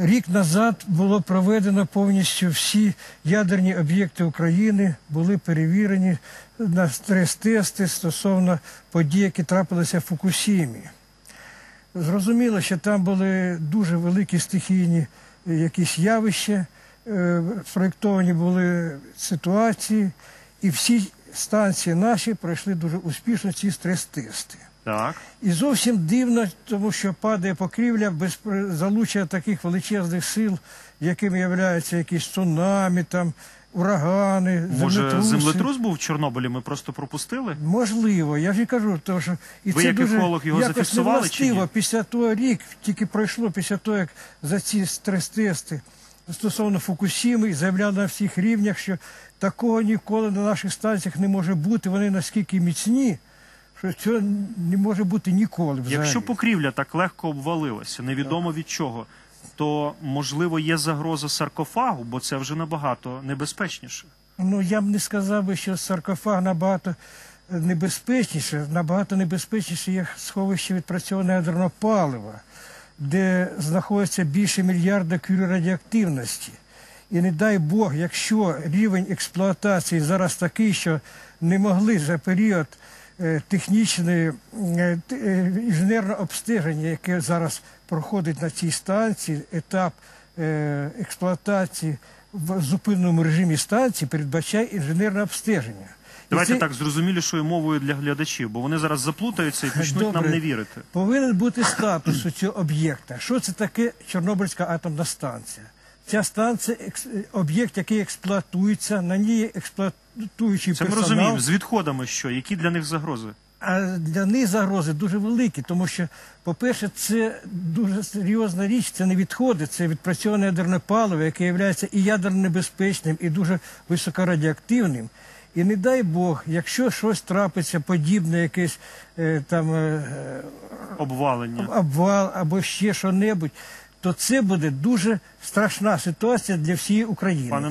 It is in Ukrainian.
Рік назад було проведено повністю всі ядерні об'єкти України, були перевірені на стрес-тести стосовно подій, які трапилися в Фукусімі. Зрозуміло, що там були дуже великі стихійні е, якісь явища, е, спроєктовані були ситуації, і всі станції наші пройшли дуже успішно ці стрес-тести. Так. І зовсім дивно, тому що падає покрівля без залучення таких величезних сил, якими являються якісь цунамі, там, урагани, Може, землетруси. землетрус був в Чорнобилі, ми просто пропустили? Можливо, я ж і кажу, тому що і Ви це як дуже еколог його якось зафіксували чи ні? Після того рік тільки пройшло після того, як за ці стрес-тести стосовно Фукусіми заявляли на всіх рівнях, що такого ніколи на наших станціях не може бути. Вони наскільки міцні, що цього не може бути ніколи. Взагалі. Якщо покрівля так легко обвалилася, невідомо від чого, то можливо є загроза саркофагу, бо це вже набагато небезпечніше. Ну, я б не сказав би, що саркофаг набагато небезпечніше. Набагато небезпечніше є сховище відпрацьованого ядерного палива, де знаходиться більше мільярда кюр радіоактивності. І не дай Бог, якщо рівень експлуатації зараз такий, що не могли за період е, технічної е, е, інженерного обстеження, яке зараз проходить на цій станції, етап експлуатації в зупинному режимі станції передбачає інженерне обстеження. Давайте це так зрозумілішою мовою для глядачів, бо вони зараз заплутаються і почнуть нам не вірити. Повинен бути статус у цього об'єкта. Що це таке Чорнобильська атомна станція? Ця станція об'єкт, який експлуатується, на ній експлуатуючий Це ми персонал. розуміємо. З відходами що? Які для них загрози? А для них загрози дуже великі, тому що, по-перше, це дуже серйозна річ, це не відходи, це відпрацьоване ядерне паливо, яке є і ядерно небезпечним, і дуже високорадіоактивним. І не дай Бог, якщо щось трапиться подібне, якесь е, там е, Обвалення. обвал або ще що-небудь, то це буде дуже страшна ситуація для всієї України. Пане